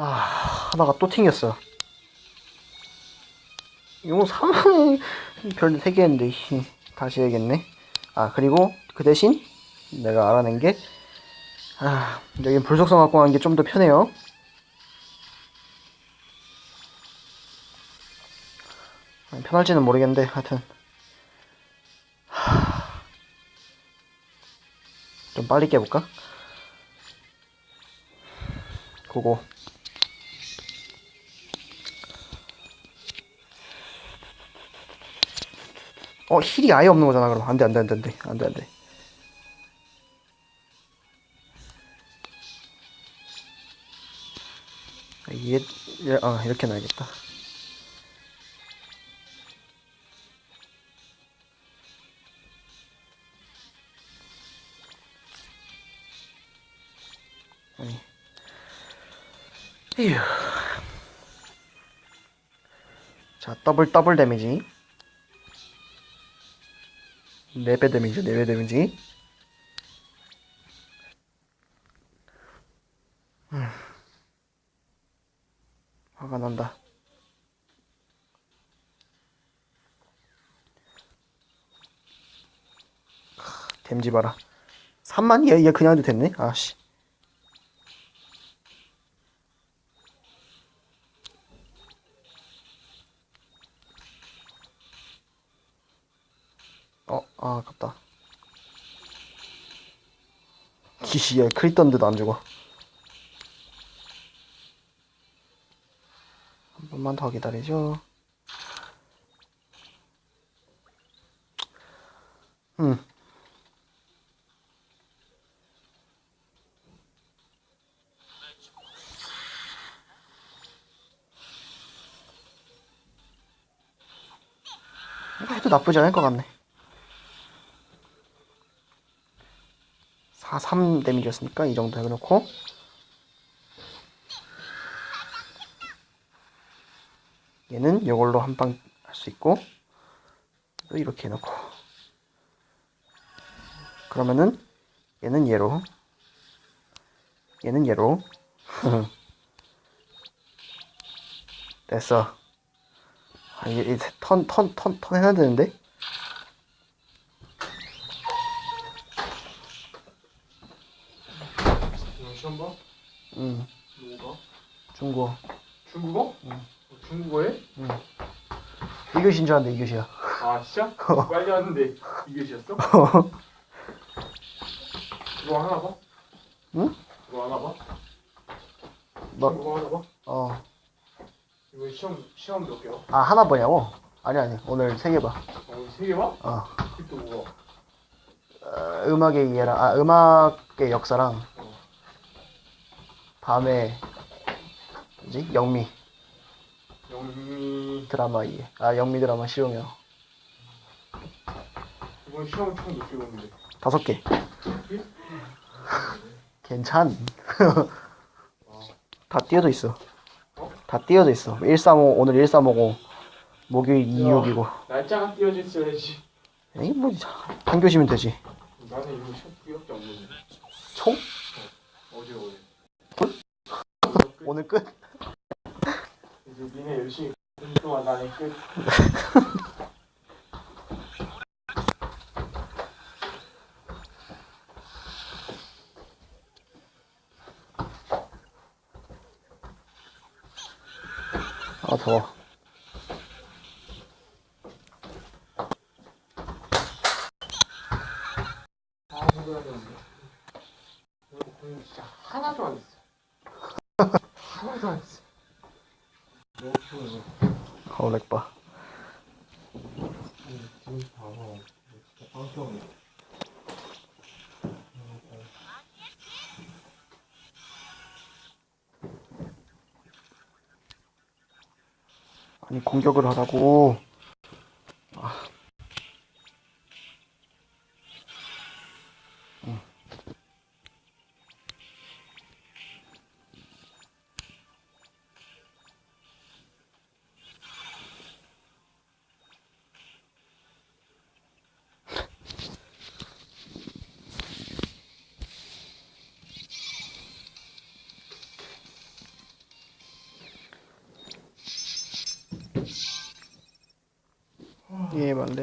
아, 하다가 또 튕겼어. 이거 3만 별 3개 했는데, 씨, 다시 해야겠네. 아, 그리고 그 대신 내가 알아낸 게, 아, 여긴 불속성 갖고 가는 게 좀 더 편해요. 편할지는 모르겠는데, 하여튼. 하... 좀 빨리 깨볼까? 그거. 어, 힐이 아예 없는 거잖아, 그럼. 안 돼, 안 돼, 안 돼, 안 돼, 안 돼, 안 돼. 얘, 얘, 아, 이렇게 놔야겠다. 아니. 에휴. 자, 더블, 더블 데미지. 4배 데미지, 4배 데미지. 음. 화가 난다. 하, 댐지 봐라. 3만이? 얘, 얘 그냥 해도 됐네? 아씨. 어, 아, 아깝다. 기시, 얘 크리 던데도 안 죽어. 한 번만 더 기다리죠. 음. 해도 나쁘지 않을 것 같네. 4, 3 데미지였으니까? 이 정도 해놓고. 얘는 이걸로 한 방 할 수 있고 또 이렇게 해놓고. 그러면은 얘는 얘로. 얘는 얘로. 됐어. 아, 이게 턴, 턴, 턴, 턴 해야 되는데 오늘 시험 봐? 응 뭐가? 중국어 중국어? 어, 중국어에? 이교시인 줄 알았는데 이교시야 아 진짜? 빨리 왔는데 이것이었어? 이거 하나 봐? 응? 이거 하나 봐? 뭐, 이거 하나 봐? 어, 이거 시험 시험 몇 개야? 아 하나 보냐고? 아니 아니 오늘 세 개 봐. 어, 세개 봐? 어, 그또 뭐가? 어, 음악의 이해랑 아 음악의 역사랑 어. 밤의 뭐지 영미 영미 드라마 이해. 아 영미 드라마 시용이요. 이번 시험 총몇 개 봤는데? 다섯 개. 개? 괜찮. 아, 다 띄어져 있어. 어? 다 띄어져 있어. 135 오늘 1350 목요일 26이고. 날짜가 띄어져 있어야지. 에이 뭐 한 교시면 되지. 나는 이거 시험 두 개밖에 안 봤는데. 총 어제 어제. 오늘 끝. 이제 니네 열심히 공부 동안 나는 끝. 아 더워. 하나도 안 했어. 하나도 안 했어. 너무 피곤해. 빵평해. 아니 공격을 하라고. ये बोल